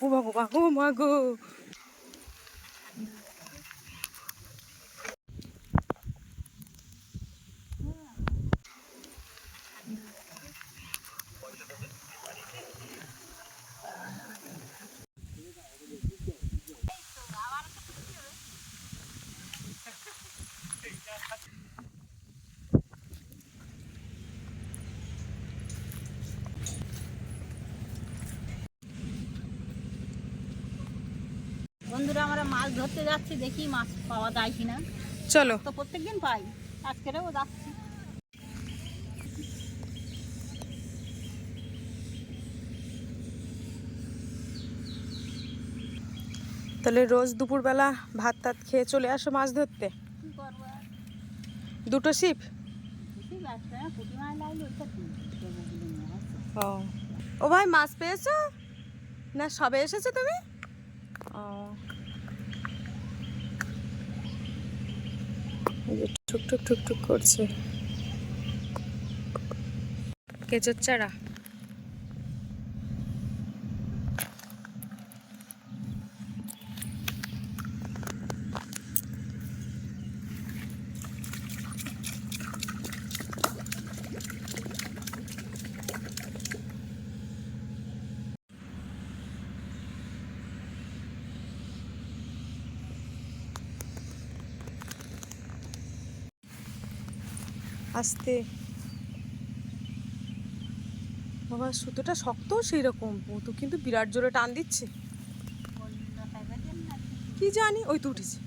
ও ভগবান ও মা গো বন্ধুরা আমরা মাছ ধরতে যাচ্ছি দেখি মাছ পাওয়া যায় কিনা। চলো। তো প্রত্যেকদিন পাই আজকেরও যাচ্ছি। তাহলে রোজ দুপুরবেলা ভাত টাত খেয়ে চলে আসো মাছ ধরতে। কি করব আর? দুটো শিপ। ও। ও ভাই মাছ পেয়েছ? না সবে এসেছ তুমি ও টুকটুক টুক টুক টুক টুক করছে। কেঁচোর চারা। আস্তে। বাবা সুতোটা শক্ত সেই রকম তো কিন্তু বিরাট জোরে টান দিচ্ছে? কি জানি ওই তো উঠেছে।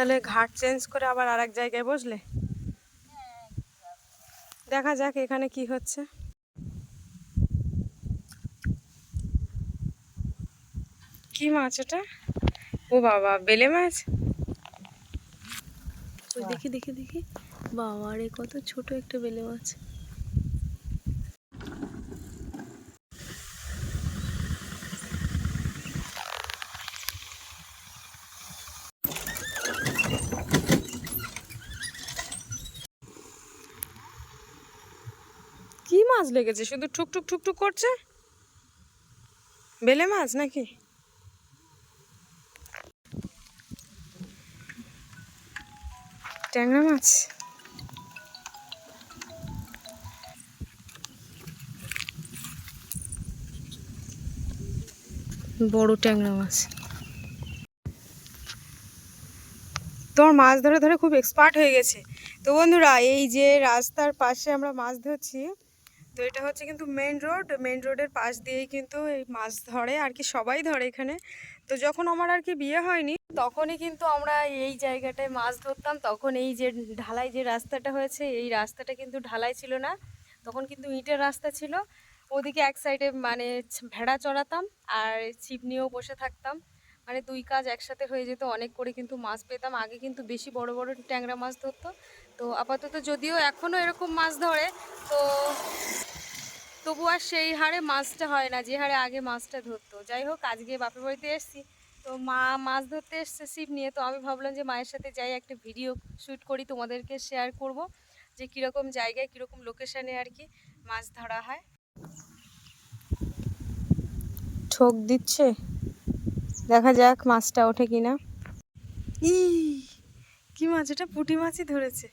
তাহলে ঘাট চেঞ্জ করে আবার আর এক জায়গায় বসলে? দেখা যাক এখানে কি হচ্ছে। কি মাছ ওটা ও বাবা, বেলে মাছ? দেখি দেখি দেখি। বাবা রে কত ছোট একটা বেলে মাছ। মাছ লেগেছে, শুধু ঠুক ঠুক ঠুক ঠুক করছে? বেলে মাছ নাকি? ট্যাংরা মাছ? বড় ট্যাংরা মাছ। তোমার মাছ ধরে ধরে খুব এক্সপার্ট হয়ে গেছে। তো বন্ধুরা, এই যে রাস্তার পাশে আমরা মাছ ধরছি তো এটা হচ্ছে কিন্তু মেন রোড মেন রোডের পাশ দিয়েই কিন্তু এই মাছ ধরে, আর কি সবাই ধরে এখানে। তো যখন আমার আর কি বিয়ে হয়নি, তখনই কিন্তু আমরা এই জায়গাটায় মাছ ধরতাম। তখন এই যে ঢালাই যে রাস্তাটা হয়েছে, এই রাস্তাটা কিন্তু ঢালাই ছিল না। তখন কিন্তু ইটের রাস্তা ছিল। ওদিকে এক সাইডে মানে ভেড়া চড়াতাম, আর ছিপ নিয়েও বসে থাকতাম। মানে দুই কাজ একসাথে হয়ে যেত, অনেক করে কিন্তু মাছ পেতাম। আগে কিন্তু বেশি বড় বড় ট্যাংরা মাছ ধরতো। তো আপাতত যদিও এখনও এরকম মাছ ধরে, তো তবু আর সেই হারে মাছটা হয় না, যে হারে আগে মাছটা ধরতো। যাই হোক, আজকে বাপের বাড়িতে এসেছি। তো মা মাছ ধরতে এসছে ছিপ নিয়ে, তো আমি ভাবলাম যে মায়ের সাথে যাই একটা ভিডিও শ্যুট করি, তোমাদেরকে শেয়ার করব যে কীরকম জায়গায়, কীরকম লোকেশানে আর কি মাছ ধরা হয়। ঠোক দিচ্ছে? দেখা যাক মাছটা ওঠে কিনা ই কি মাছ, এটা পুঁটি মাছই ধরেছে।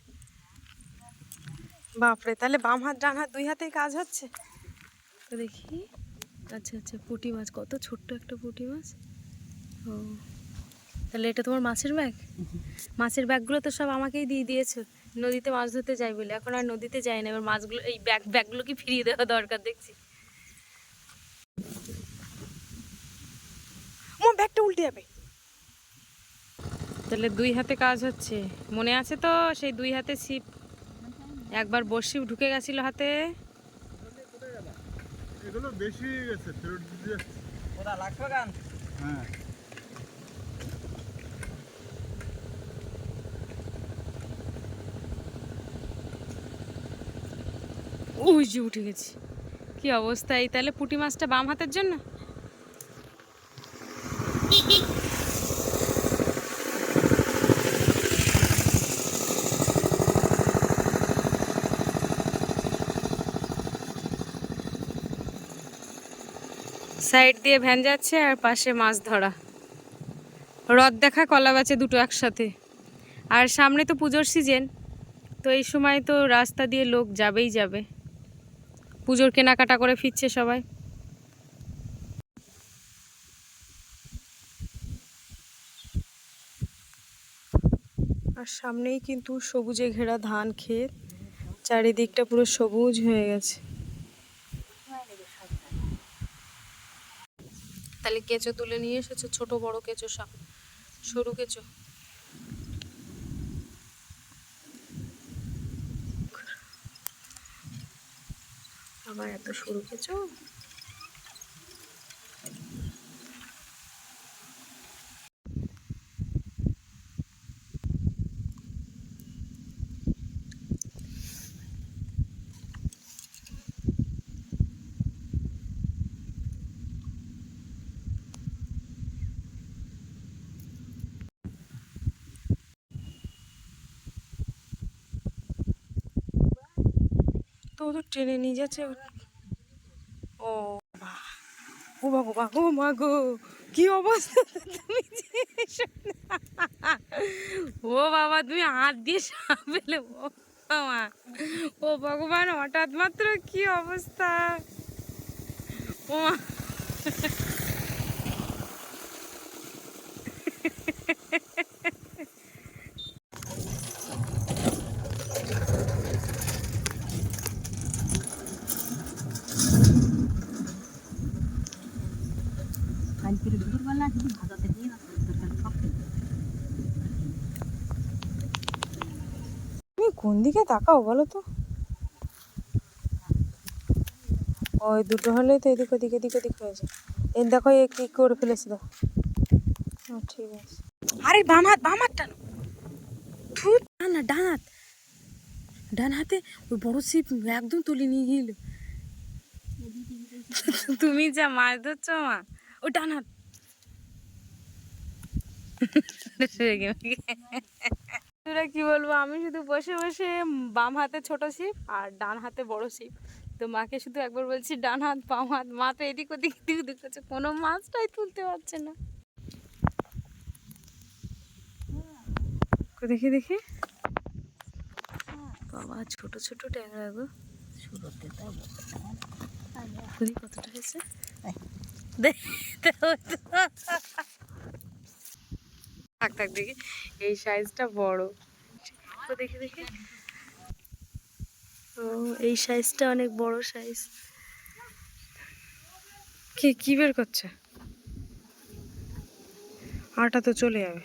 বাপরে, তাহলে বাম হাত, ডান হাত, দুই হাতেই কাজ হচ্ছে? তো দেখি। আচ্ছা আচ্ছা পুঁটি মাছ, কত ছোট্ট একটা পুঁটি মাছ। ও, তাহলে এটা তোমার মাছের ব্যাগ? মাছের ব্যাগগুলো তো সব আমাকেই দিয়ে দিয়েছ। নদীতে মাছ ধরতে যাই বলে, এখন আর নদীতে যাই না, এবার মাছগুলো, এই ব্যাগ, ব্যাগগুলো কি ফিরিয়ে দেওয়া দরকার দেখছি। একটা উল্টে যাবে। তাহলে দুই হাতে কাজ হচ্ছে। মনে আছে তো সেই দুই হাতে ছিপ? একবার বসি ঢুকে গেছিল হাতে। এগুলো বেশি গেছে ওরা গান? হ্যাঁ। ওই যে উঠে গেছি। কি অবস্থা এই? তাহলে পুটি মাছটা বাম হাতের জন্য? সাইড দিয়ে ভ্যান যাচ্ছে আর পাশে মাছ ধরা। রদ দেখা, কলা গাছে দুটো একসাথে। আর সামনে তো পুজোর সিজন তো এই সময় তো রাস্তা দিয়ে লোক যাবেই যাবে। পুজোর কেনাকাটা করে ফিরছে সবাই। আর সামনেই কিন্তু সবুজে ঘেরা ধান ক্ষেত, চারিদিকটা পুরো সবুজ হয়ে গেছে। তাহলে কেঁচো তুলে নিয়ে এসেছ, ছোট বড় কেঁচো সব, সরু কেঁচো। আবার এত সরু কেঁচো। তো ও তো ট্রেনে নিয়ে যাচ্ছে ও বা ও বাবা বা গো মা গো, কি অবস্থা? তুমি ও বাবা, তুমি হাত দিয়ে সাপেলে ও বাবা, ও ভগবান, হঠাৎ মাত্র কি অবস্থা? ও মা কালকের দুপুরবেলা শুধু ভাজাতে দিয়ে না তরকারি সব তুমি কোন দিকে তাকাও বলো তো? ওই দুটো হলে তো এদিক ওদিক এদিক ওদিক হয়ে যায়। এই দেখো এ কি করে ফেলেছে দেখো। ঠিক আছে। আরে বাম হাত বাম হাত টানো না না ডান হাত। ডান হাতে ওই বড় ছিপ একদম তুলে নিয়ে গেল। তুমি যা মাছ ধরছো মা। ও ডান হাত। তোরা কি বলব আমি শুধু বসে বসে বাম হাতে ছোট ছিপ আর ডান হাতে বড় ছিপ। তো মাকে শুধু একবার বলছি ডান হাত বাম হাত মা তো এদিক ওদিক এদিক ওদিক করছে। কোনো মাছটাই তুলতে পারছে না। দেখি দেখি। বাবা ছোট ছোট ট্যাংরা গো। শুরুতে তাই কতটা হয়েছে? থাক থাক, দেখি। এই সাইজটা বড়। দেখি দেখি। ও, এই সাইজটা অনেক বড় সাইজ কি কি বের করছে? আটা তো চলে যাবে।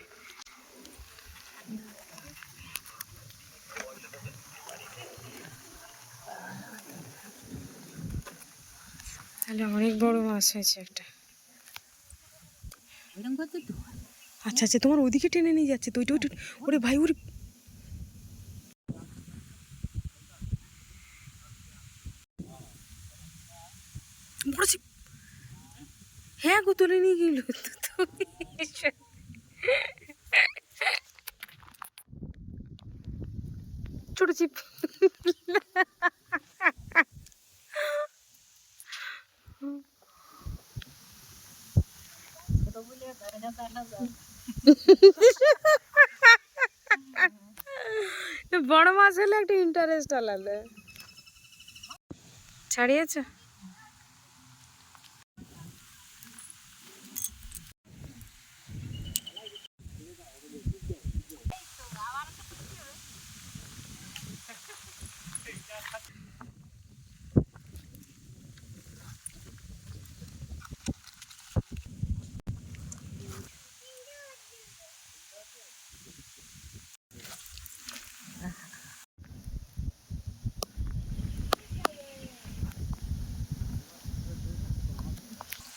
তাহলে অনেক বড় মাছ হয়েছে একটা। আচ্ছা আচ্ছা তোমার ওদিকে টেনে নিয়ে যাচ্ছে তো ওইটা ওরে ভাই ওরে। হ্যাঁ গো তুলে নিয়ে গেল ছোট চিপ ছোট বলে ধরে না দেখা যায় বড় মাছ হলে একটা ইন্টারেস্ট আলাদা। ছাড়িয়েছ?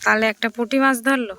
তাহলে একটা পুঁটি মাছ ধরলো?